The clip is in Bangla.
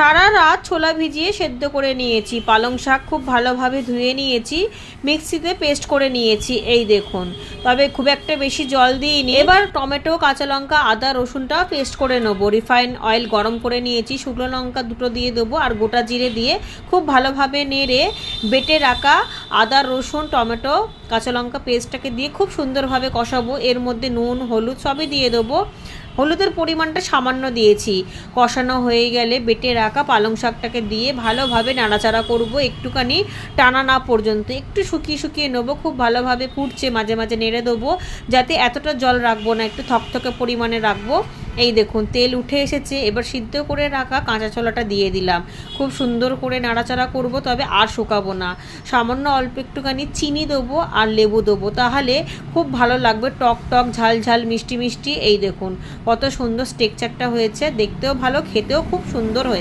সারা রাত ছোলা ভিজিয়ে সেদ্ধ করে নিয়েছি। পালং শাক খুব ভালোভাবে ধুয়ে নিয়েছি, মিক্সিতে পেস্ট করে নিয়েছি, এই দেখুন। তবে খুব একটা বেশি জল দিইনি। এবার টমেটো, কাঁচা লঙ্কা, আদা, রসুনটা পেস্ট করে নেব। রিফাইন অয়েল গরম করে নিয়েছি। শুকনো লঙ্কা দুটো দিয়ে দেবো আর গোটা জিরে দিয়ে খুব ভালোভাবে নেড়ে বেটে রাখা আদা, রসুন, টমেটো, কাঁচা লঙ্কা পেস্টটাকে দিয়ে খুব সুন্দরভাবে কষাবো। এর মধ্যে নুন, হলুদ সবই দিয়ে দেবো। হলুদের পরিমাণটা সামান্য দিয়েছি। কষানো হয়ে গেলে বেটে রাখা পালং শাকটাকে দিয়ে ভালোভাবে নাড়াচাড়া করব। একটুখানি টানা না পর্যন্ত। একটু শুকিয়ে শুকিয়ে নেব, খুব ভালোভাবে ফুটছে, মাঝে মাঝে নেড়ে দেবো। যাতে এতটা জল রাখব না, একটু থকথকে পরিমাণে রাখব। এই দেখুন, তেল উঠে এসেছে, এবার সিদ্ধ করে রাখা কাঁচা ছোলাটা দিয়ে দিলাম। খুব সুন্দর করে নাড়াচাড়া করব, তবে আর শুকাবো না। সামান্য অল্প একটুখানি চিনি দেবো আর লেবু দেবো, তাহলে খুব ভালো লাগবে টক টক, ঝাল ঝাল, মিষ্টি মিষ্টি। এই দেখুন, কত সুন্দর স্টেকচারটা হয়েছে, দেখতেও ভালো, খেতেও খুব সুন্দর হয়েছে।